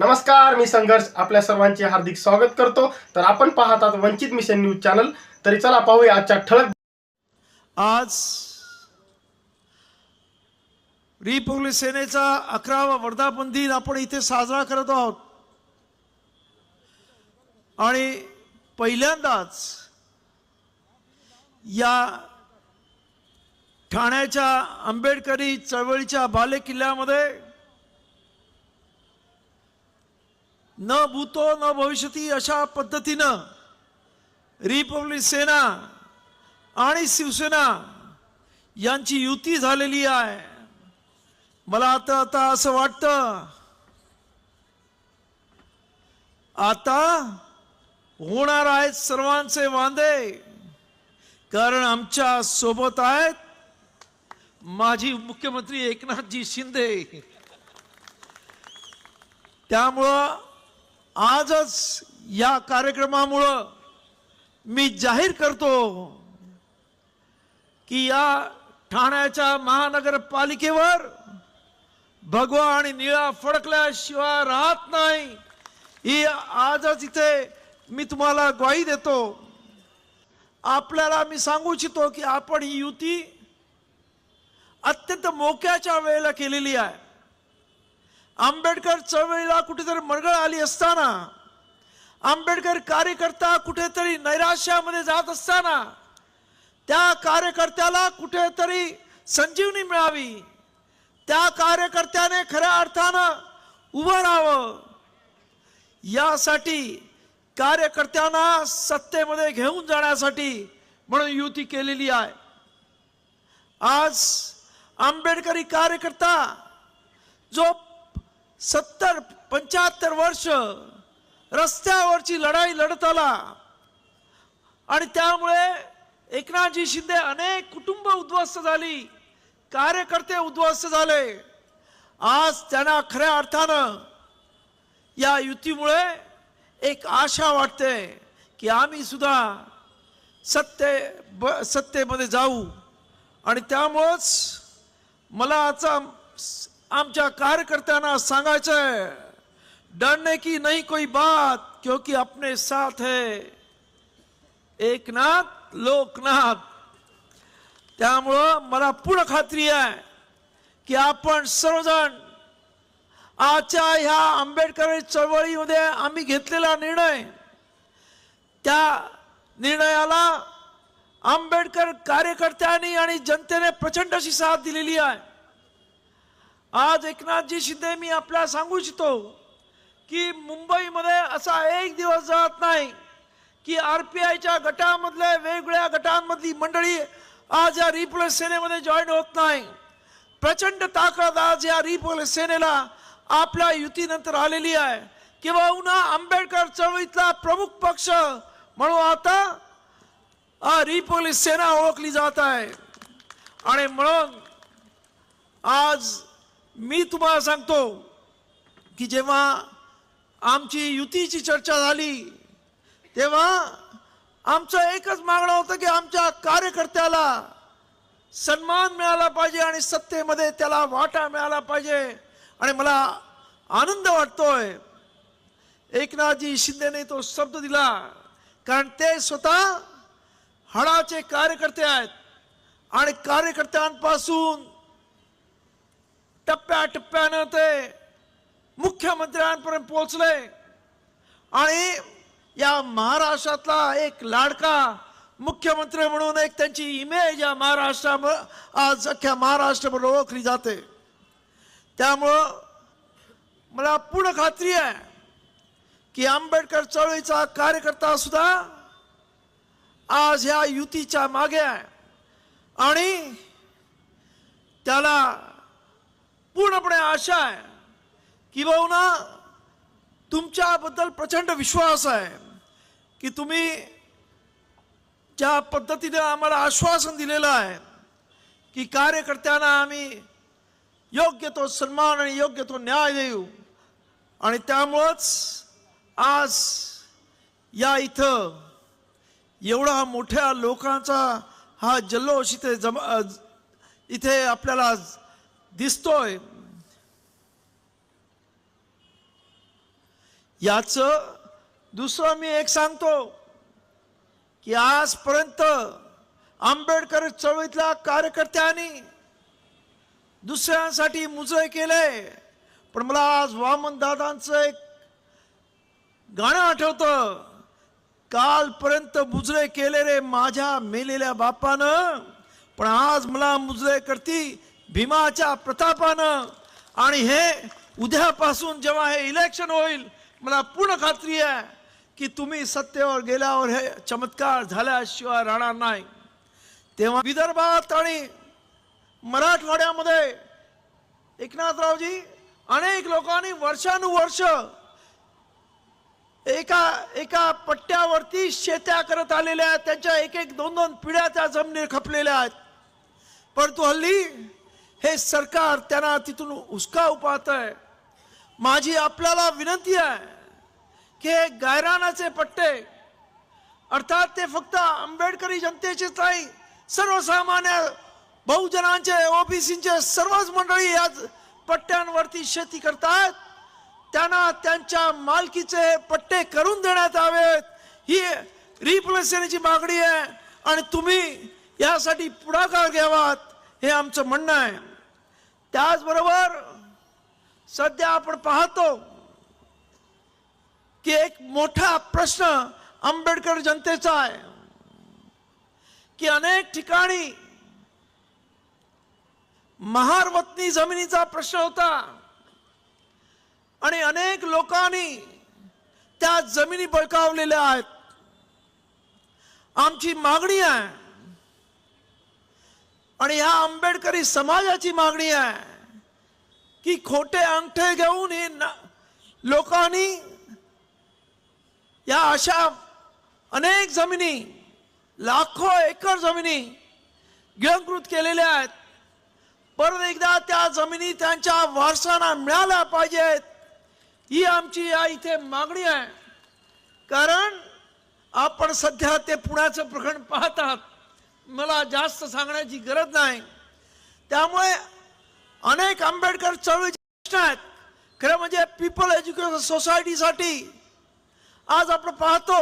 नमस्कार मी संघर्ष. आपल्या सर्वांचे हार्दिक स्वागत करतो. तर आपण पाहत आहात वंचित मिशन न्यूज चॅनल. तरी चला पाहूया आजच्या ठळक आज रिपब्लिक सेनेचा अकरावा वर्धापन दिन आपण इथे साजरा करत आहोत. आणि पहिल्यांदाच या ठाण्याच्या आंबेडकरी चळवळीच्या बालेकिल्ल्यामध्ये न भूतो न भविष्यती अशा पद्धतीनं रिपब्लिक सेना आणि शिवसेना यांची युती झालेली आहे. मला आता आता असं वाटतं आता होणार आहेत सर्वांचे वांदे कारण आमच्यासोबत आहेत माझी मुख्यमंत्री एकनाथजी शिंदे. त्यामुळं आजच या कार्यक्रमामुळं मी जाहीर करतो की या ठाण्याच्या महानगरपालिकेवर भगवा आणि निळा फडकल्याशिवाय राहत नाही. ही आजच इथे मी तुम्हाला ग्वाही देतो. आपल्याला मी सांगू इच्छितो की आपण ही युती अत्यंत मोक्याच्या वेळेला केलेली आहे. आंबेडकर चळवळीला कुठेतरी मरगळ आली असताना आंबेडकर कार्यकर्ता कुठेतरी नैराश्यामध्ये जात असताना त्या कार्यकर्त्याला कुठेतरी संजीवनी मिळावी त्या कार्यकर्त्याने खऱ्या अर्थानं उभं राहावं. यासाठी कार्यकर्त्यांना सत्तेमध्ये घेऊन जाण्यासाठी म्हणून युती केलेली आहे. आज आंबेडकरी कार्यकर्ता जो सत्तर पंच्याहत्तर वर्ष रस्त्यावरची लढाई लढत आला आणि त्यामुळे एकनाथजी शिंदे अनेक कुटुंब उद्ध्वस्त झाली कार्यकर्ते उद्ध्वस्त झाले. आज त्यांना खऱ्या अर्थानं या युतीमुळे एक आशा वाटते की आम्ही सुद्धा सत्ते ब सत्तेमध्ये जाऊ. आणि त्यामुळंच मला आता आमच्या कार्यकर्त्यांना सांगायचंय आहे डरने की नहीं कोई बात क्योंकि अपने साथ है। एकनाथ लोकनाथ। त्यामुळं मला पूर्ण खात्री आहे की आपण सर्वजण आजच्या ह्या आंबेडकर चळवळीमध्ये आम्ही घेतलेला निर्णय त्या निर्णयाला आंबेडकर कार्यकर्त्यांनी आणि जनतेने प्रचंड अशी साथ दिलेली आहे. आज एकनाथजी शिंदे मी आपल्याला सांगू इच्छितो की मुंबईमध्ये असा एक दिवस जात नाही की आर पी आयच्या गटामधले वेगवेगळ्या गटांमधली मंडळी आज या रिपब्लिक सेनेमध्ये जॉईन होत नाही. प्रचंड ताकद आज या रिपब्लिक सेनेला आपल्या युतीनंतर आलेली आहे. किंवा उन्हा आंबेडकर चळवळीतला प्रमुख पक्ष म्हणून आता रिपब्लिक सेना ओळखली जात आहे. आणि म्हणून आज मी तुम्हाला सांगतो की जेव्हा आमची युतीची चर्चा झाली तेव्हा आमचं एकच मागणं होतं की आमच्या कार्यकर्त्याला सन्मान मिळाला पाहिजे आणि सत्तेमध्ये त्याला वाटा मिळाला पाहिजे. आणि मला आनंद वाटतोय. एकनाथजी शिंदेने तो शब्द दिला कारण ते स्वतः हडाचे कार्यकर्ते आहेत. आणि कार्यकर्त्यांपासून टप्प्याटप्प्यानं ते मुख्यमंत्र्यांपर्यंत पोचले आणि या महाराष्ट्रातला एक लाडका मुख्यमंत्री म्हणून एक त्यांची इमेज या महाराष्ट्रामुळं आज अख्ख्या महाराष्ट्रभर ओळखली जाते. त्यामुळं मला पूर्ण खात्री आहे की आंबेडकर चळवळीचा कार्यकर्ता सुद्धा आज ह्या युतीच्या मागे आहे. आणि त्याला पूर्णपणे आशा आहे की भाऊ ना तुमच्याबद्दल प्रचंड विश्वास आहे की तुम्ही ज्या पद्धतीने आम्हाला आश्वासन दिलेलं आहे की कार्यकर्त्यांना आम्ही योग्य तो सन्मान आणि योग्य तो न्याय देऊ. आणि त्यामुळंच आज या इथं एवढा मोठ्या लोकांचा हा जल्लोष इथे जमा इथे आपल्याला दिसतोय. याचं दुसरं मी एक सांगतो की आजपर्यंत आंबेडकर चळवळीतल्या कार्यकर्त्यांनी दुसऱ्यांसाठी मुजरे केले पण मला आज वामन दादांचं एक गाणं आठवतं. कालपर्यंत मुजरे केले रे माझ्या मेलेल्या बापानं. पण आज मला मुजरे करती भीमाच्या प्रतापानं. आणि हे उद्यापासून जेव्हा हे इलेक्शन होईल मला पूर्ण खात्री आहे की तुम्ही सत्तेवर गेल्यावर हे चमत्कार झाल्याशिवाय राहणार नाही. तेव्हा विदर्भात आणि मराठवाड्यामध्ये एकनाथरावजी अनेक लोकांनी वर्षानुवर्ष एका एका पट्ट्यावरती शेत्या करत आलेल्या आहेत. त्यांच्या एक एक दोन दोन पिढ्या त्या जमिनीवर खपलेल्या आहेत. परंतु हल्ली हे सरकार त्यांना तिथून हुसका उपाहत आहे माझी आपल्याला विनंती आहे की हे गायरानाचे पट्टे अर्थात ते फक्त आंबेडकरी जनतेचेच नाही सर्वसामान्य बहुजनांचे ओबीसीचे सर्वच मंडळी या पट्ट्यांवरती शेती करतात त्यांना त्यांच्या मालकीचे पट्टे करून देण्यात यावेत ही रिप्लेसेशनची मागणी आहे आणि तुम्ही यासाठी पुढाकार घ्यावात हे आमचं म्हणणं आहे. त्याचबरोबर सध्या आपण पाहतो की एक मोठा प्रश्न आंबेडकर जनतेचा आहे की अनेक ठिकाणी महारवतनी जमिनीचा प्रश्न होता आणि अनेक लोकांनी त्या जमिनी बळकावलेल्या आहेत. आमची मागणी आहे आणि ह्या आंबेडकरी समाजाची मागणी आहे की खोटे अंगठे घेऊन हे लोकांनी या अशा अनेक जमिनी लाखो एकर जमिनी गिळंकृत केलेल्या आहेत. परत एकदा त्या जमिनी त्यांच्या वारसांना मिळाल्या पाहिजेत. ही आमची या इथे मागणी आहे. कारण आपण सध्या ते पुण्याचं प्रकरण पाहतात. मला जास्त सांगण्याची गरज नाही. त्यामुळे अनेक आंबेडकर चळवळीचे प्रश्न आहेत. खरं म्हणजे पीपल एज्युकेशन सोसायटीसाठी आज आपण पाहतो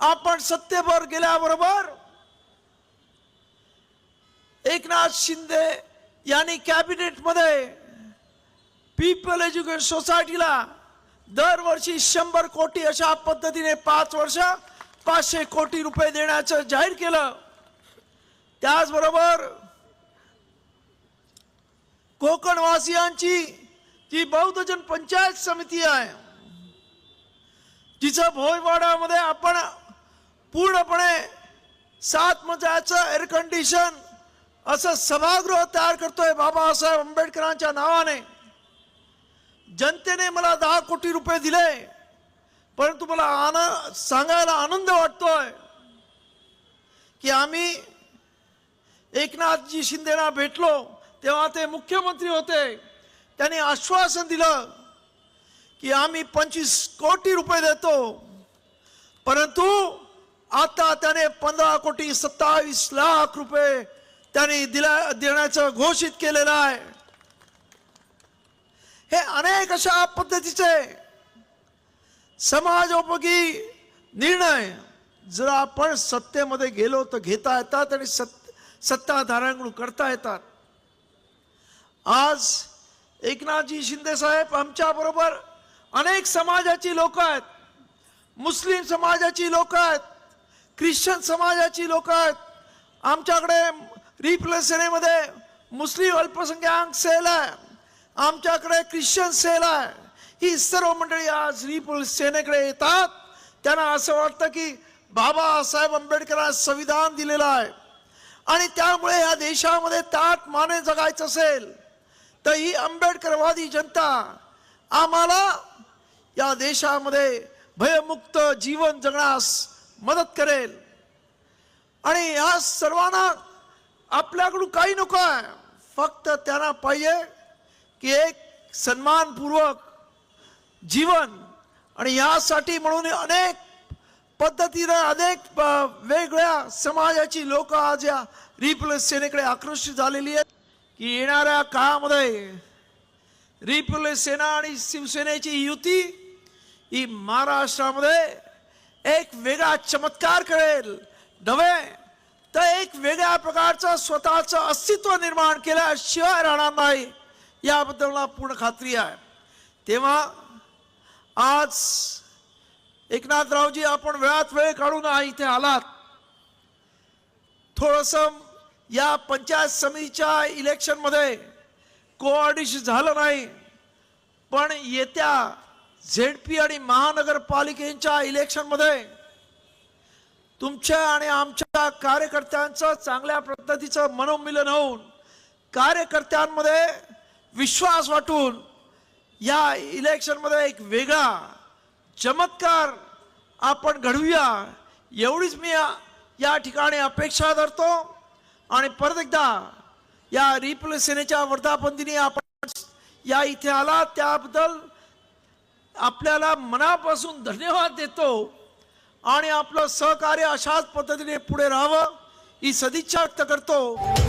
आपण सत्तेवर गेल्याबरोबर एकनाथ शिंदे यांनी कॅबिनेटमध्ये पीपल एज्युकेशन सोसायटीला दरवर्षी शंभर कोटी अशा पद्धतीने पाच वर्ष पाचशे कोटी रुपये देण्याचं जाहीर केलं. त्याचबरोबर कोकणवासियांची जी बौद्धजन पंचायत समिती आहे. जिचं भोयवाडामध्ये आपण पूर्णपणे सात मजाचं एअर कंडिशन असं सभागृह तयार करतोय बाबासाहेब आंबेडकरांच्या नावाने. जनतेने मला दहा कोटी रुपये दिले परंतु मला आन सांगायला आनंद वाटतोय की आम्ही एकनाथजी शिंदेना भेटलो तेव्हा ते मुख्यमंत्री होते. त्यांनी आश्वासन दिलं की आम्ही पंचवीस कोटी रुपये देतो. परंतु आता त्याने पंधरा कोटी सत्तावीस लाख रुपये त्यांनी दिला देण्याचं घोषित केलेलं आहे. हे अनेक अशा पद्धतीचे समाजोपयोगी निर्णय. जर आपण सत्तेमध्ये गेलो तर घेता येतात आणि सत् सत्ताधाऱ्यांकडून करता येतात. आज एकनाथजी शिंदे साहेब आमच्या बरोबर अनेक समाजाची लोक आहेत. मुस्लिम समाजाची लोक आहेत. ख्रिश्चन समाजाची लोक आहेत. आमच्याकडे रिप्लेस सेनेमध्ये मुस्लिम अल्पसंख्याक सेल आहे. आमच्याकडे ख्रिश्चन सेल आहे. ही सर्व मंडळी आज रिपल सेनेकडे येतात. त्यांना असं वाटतं की बाबासाहेब आंबेडकरांना संविधान दिलेलं आहे. आणि त्यामुळे या देशामध्ये ताट माने जगायचं असेल. तर ही आंबेडकरवादी जनता आम्हाला या देशामध्ये भयमुक्त जीवन जगण्यास मदत करेल. आणि या सर्वांना आपल्याकडून काही नको आहे. फक्त त्यांना पाहिजे की एक सन्मानपूर्वक जीवन. आणि यासाठी म्हणून अनेक पद्धतीनं अनेक वेगळ्या समाजाची लोक आज या रिप्लेस सेनेकडे आकर्षित झालेली आहेत. की येणाऱ्या काळामध्ये रिपब्लिक सेना आणि शिवसेनेची युती ही महाराष्ट्रामध्ये एक वेगळा चमत्कार करेल. नव्हे तर एक वेगळ्या प्रकारचं स्वतःचं अस्तित्व निर्माण केल्याशिवाय राहणार नाही. याबद्दल मला पूर्ण खात्री आहे. तेव्हा आज एकनाथरावजी आपण वेळात वेळ काढून इथे आलात. थोडंसं या पंचायत समितीच्या इलेक्शनमध्ये कोऑर्डिनेशन झालं नाही. पण येत्या झेडपी आणि महानगरपालिकेच्या इलेक्शनमध्ये तुमच्या आणि आमच्या कार्यकर्त्यांचं चांगल्या पद्धतीचं मनोमिलन होऊन कार्यकर्त्यांमध्ये विश्वास वाटून या इलेक्शनमध्ये एक वेगळा चमत्कार आपण घडवूया. एवढीच मी या ठिकाणी अपेक्षा धरतो. आणि परत एकदा या रिपल सेनेच्या वर्धापंतीने आपण या इथे आला त्याबद्दल आपल्याला मनापासून धन्यवाद देतो आणि आपलं सहकार्य अशाच पद्धतीने पुढे राहावं ही सदिच्छा व्यक्त करतो.